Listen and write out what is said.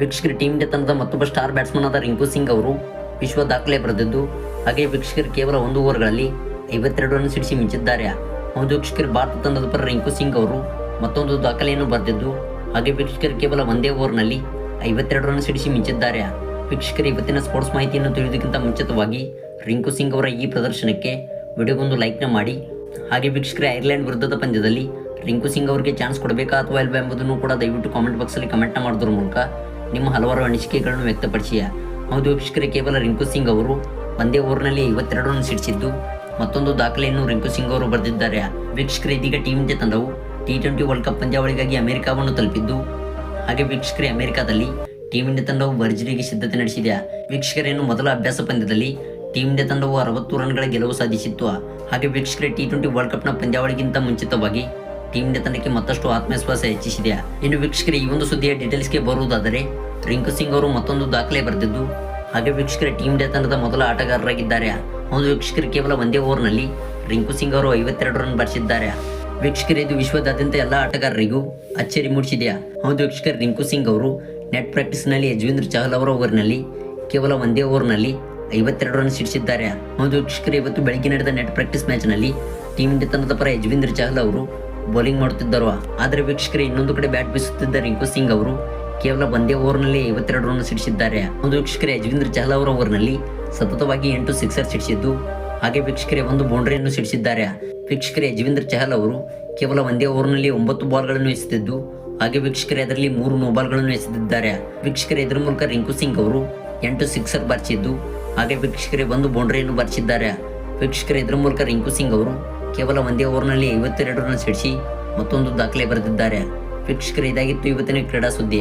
ವೀಕ್ಷಕರ team India ತಂಡದ ಮತ್ತೊಬ್ಬ ಸ್ಟಾರ್ ಬ್ಯಾಟ್ಸ್ಮನ್ ಆದ ರಿಂಕು ಸಿಂಗ್ ಅವರು ವಿಶ್ವ ದಾಖಲೆ ಬರೆದಿದ್ದು, ಹಾಗೆ ವೀಕ್ಷಕರು ಕೇವಲ ಒಂದು ಓವರ್ಗಳಲ್ಲಿ ಐವತ್ತೆರಡು ರನ್ ಸಿಡಿಸಿ ಮಿಂಚಿದ್ದಾರೆ. ಒಂದು ವೀಕ್ಷಕರು, ಭಾರತ ತಂಡದ ಪರ ರಿಂಕು ಸಿಂಗ್ ಅವರು ಮತ್ತೊಂದು ದಾಖಲೆಯನ್ನು ಬರೆದಿದ್ದು, ಹಾಗೆ ವೀಕ್ಷಕರು ಕೇವಲ ಒಂದೇ ಓವರ್ನಲ್ಲಿ ಐವತ್ತೆರಡು ರನ್ ಸಿಡಿಸಿ ಮಿಂಚಿದ್ದಾರೆ. ವೀಕ್ಷಕರು, ಇವತ್ತಿನ ಸ್ಪೋರ್ಟ್ಸ್ ಮಾಹಿತಿಯನ್ನು ತಿಳಿಯೋದಕ್ಕಿಂತ ಮುಂಚಿತವಾಗಿ ರಿಂಕು ಸಿಂಗ್ ಅವರ ಈ ಪ್ರದರ್ಶನಕ್ಕೆ ವಿಡಿಯೋಗೊಂದು ಲೈಕ್ನ ಮಾಡಿ. ಹಾಗೆ ವೀಕ್ಷಕರ, ಐರ್ಲೆಂಡ್ ವಿರುದ್ಧದ ಪಂದ್ಯದಲ್ಲಿ ರಿಂಕು ಸಿಂಗ್ ಅವರಿಗೆ ಚಾನ್ಸ್ ಕೊಡಬೇಕಾ ಅಥವಾ ಇಲ್ವಾ ಎಂಬುದನ್ನು ಕೂಡ ದಯವಿಟ್ಟು ಕಾಮೆಂಟ್ ಬಾಕ್ಸಲ್ಲಿ ಕಮೆಂಟ್ ಮಾಡೋದ್ರ ಮೂಲಕ ನಿಮ್ಮ ಹಲವಾರು ಅನಿಸಿಕೆಗಳನ್ನು ವ್ಯಕ್ತಪಡಿಸಿಯ? ಹೌದು ವೀಕ್ಷಕರೇ ಕೇವಲ ರಿಂಕು ಸಿಂಗ್ ಅವರು ಒಂದೇ ಊರಿನಲ್ಲಿ ಐವತ್ತೆರಡು ರನ್ ಸಿಡಿಸಿದ್ದು, ಮತ್ತೊಂದು ದಾಖಲೆಯನ್ನು ರಿಂಕು ಸಿಂಗ್ ಅವರು ಬರೆದಿದ್ದಾರೆ. ವೀಕ್ಷಕರೇ, ಇದೀಗ ಟೀಮ್ ಇಂಡಿಯಾ ತಂಡವು ಟಿ ಟ್ವೆಂಟಿ ವರ್ಲ್ಡ್ ಕಪ್ ಪಂದ್ಯಾವಳಿಗಾಗಿ ಅಮೆರಿಕಾವನ್ನು ತಲುಪಿದ್ದು, ಹಾಗೆ ವೀಕ್ಷಕರೇ, ಅಮೆರಿಕಾದಲ್ಲಿ ಟೀಮ್ ಇಂಡಿಯಾ ತಂಡವು ಭರ್ಜರಿಗೆ ಸಿದ್ಧತೆ ನಡೆಸಿದೆ ವೀಕ್ಷಕರೇನು ಮೊದಲ ಅಭ್ಯಾಸ ಪಂದ್ಯದಲ್ಲಿ ಟೀಮ್ ಇಂಡಿಯಾ ತಂಡವು ಅರವತ್ತು ರನ್ಗಳ ಗೆಲುವು ಸಾಧಿಸಿತ್ತು. ಹಾಗೆ ವೀಕ್ಷಕರೇ ಟಿ ಟ್ವೆಂಟಿ ವರ್ಲ್ಡ್ ಕಪ್ನ ಪಂದ್ಯಾವಳಿಗಿಂತ ಮುಂಚಿತವಾಗಿ ಟೀಮ್ ಇಂಡಿಯಾ ತಂಡಕ್ಕೆ ಮತ್ತಷ್ಟು ಆತ್ಮವಿಶ್ವಾಸ ಹೆಚ್ಚಿಸಿದೆ ಇನ್ನು ವೀಕ್ಷಕರೇ, ಈ ಒಂದು ಸುದ್ದಿಯ ಡೀಟೇಲ್ಸ್ಗೆ ಬರುವುದಾದರೆ, ರಿಂಕು ಸಿಂಗ್ ಅವರು ಮತ್ತೊಂದು ದಾಖಲೆ ಬರೆದಿದ್ದು, ಹಾಗೆ ವೀಕ್ಷಕರೇ ಟೀಮ್ ಇಂಡಿಯಾ ತಂಡದ ಮೊದಲ ಆಟಗಾರರಾಗಿದ್ದಾರೆ. ಒಂದು ವೀಕ್ಷಕರು ಕೇವಲ ಒಂದೇ ಓವರ್ನಲ್ಲಿ ರಿಂಕು ಸಿಂಗ್ ಅವರು ಐವತ್ತೆರಡು ರನ್ ಬರೆಸಿದ್ದಾರೆ. ವೀಕ್ಷಕರೇ, ಇದು ವಿಶ್ವದಾದ್ಯಂತ ಎಲ್ಲ ಆಟಗಾರರಿಗೂ ಅಚ್ಚರಿ ಮೂಡಿಸಿದೆಯಾ? ಒಂದು ವೀಕ್ಷಕರು, ರಿಂಕು ಸಿಂಗ್ ಅವರು ನೆಟ್ ಪ್ರಾಕ್ಟೀಸ್ನಲ್ಲಿ ಯಜ್ವೇಂದ್ರ ಚಹಲ್ ಅವರ ಓವರ್ನಲ್ಲಿ ಕೇವಲ ಒಂದೇ ಓವರ್ನಲ್ಲಿ ಐವತ್ತೆರಡು ರನ್ ಸಿಡಿಸಿದ್ದಾರೆ. ಹೌದು ವೀಕ್ಷಕರು, ಇವತ್ತು ಬೆಳಗ್ಗೆ ನಡೆದ ನೆಟ್ ಪ್ರಾಕ್ಟೀಸ್ ಮ್ಯಾಚ್ನಲ್ಲಿ ಟೀಮ್ ಇಂಡಿಯಾ ತಂಡದ ಪರ ಯಜ್ವೇಂದ್ರ ಚಹಲ್ ಅವರು ಬೌಲಿಂಗ್ ಮಾಡುತ್ತಿದ್ದರು? ಆದರೆ ವೀಕ್ಷಕರೇ, ಇನ್ನೊಂದು ಕಡೆ ಬ್ಯಾಟ್ ಬೀಸುತ್ತಿದ್ದ ರಿಂಕು ಸಿಂಗ್ ಅವರು ಕೇವಲ ಒಂದೇ ಓವರ್ನಲ್ಲಿ ಐವತ್ತೆರಡು ರನ್ ಸಿಡಿಸಿದ್ದಾರೆ. ಒಂದು ವೀಕ್ಷಕರೇ ಯಜವೇಂದ್ರ ಚಹಲ್ ಅವರ ಓವರ್ನಲ್ಲಿ ಸತತವಾಗಿ ಎಂಟು ಸಿಕ್ಸರ್ ಸಿಡಿಸಿದ್ದು, ಹಾಗೆ ವೀಕ್ಷಕರೇ, ಒಂದು ಬೌಂಡ್ರಿಯನ್ನು ಸಿಡಿಸಿದ್ದಾರೆ. ವೀಕ್ಷಕರೇ ಯಜವೀಂದ್ರ ಚಹಲ್ ಅವರು ಕೇವಲ ಒಂದೇ ಓವರ್ನಲ್ಲಿ ಒಂಬತ್ತು ಬಾಲ್ಗಳನ್ನು ಎಸೆದಿದ್ದು, ಹಾಗೆ ವೀಕ್ಷಕರೇ, ಅದರಲ್ಲಿ ಮೂರು ನೋಬಾಲ್ಗಳನ್ನು ಎಸೆದಿದ್ದಾರೆ. ವೀಕ್ಷಕರೇ, ಇದರ ಮೂಲಕ ರಿಂಕು ಸಿಂಗ್ ಅವರು ಎಂಟು ಸಿಕ್ಸರ್ ಬಾರಿಸಿದ್ದು, ಹಾಗೆ ವೀಕ್ಷಕರೇ, ಒಂದು ಬೌಂಡ್ರಿಯನ್ನು ಬಾರಿಸಿದ್ದಾರೆ. ವೀಕ್ಷಕರೇ, ಇದರ ಮೂಲಕ ರಿಂಕು ಸಿಂಗ್ ಅವರು ಕೇವಲ ಒಂದೇ ಓವರ್ನಲ್ಲಿ ಐವತ್ತೆರಡು ರನ್ ಸಿಡಿಸಿ ಮತ್ತೊಂದು ದಾಖಲೆ ಬರೆದಿದ್ದಾರೆ. ವೀಕ್ಷಕರು ಇದಾಗಿತ್ತು ಇವತ್ತಿನ ಕ್ರೀಡಾ ಸುದ್ದಿ.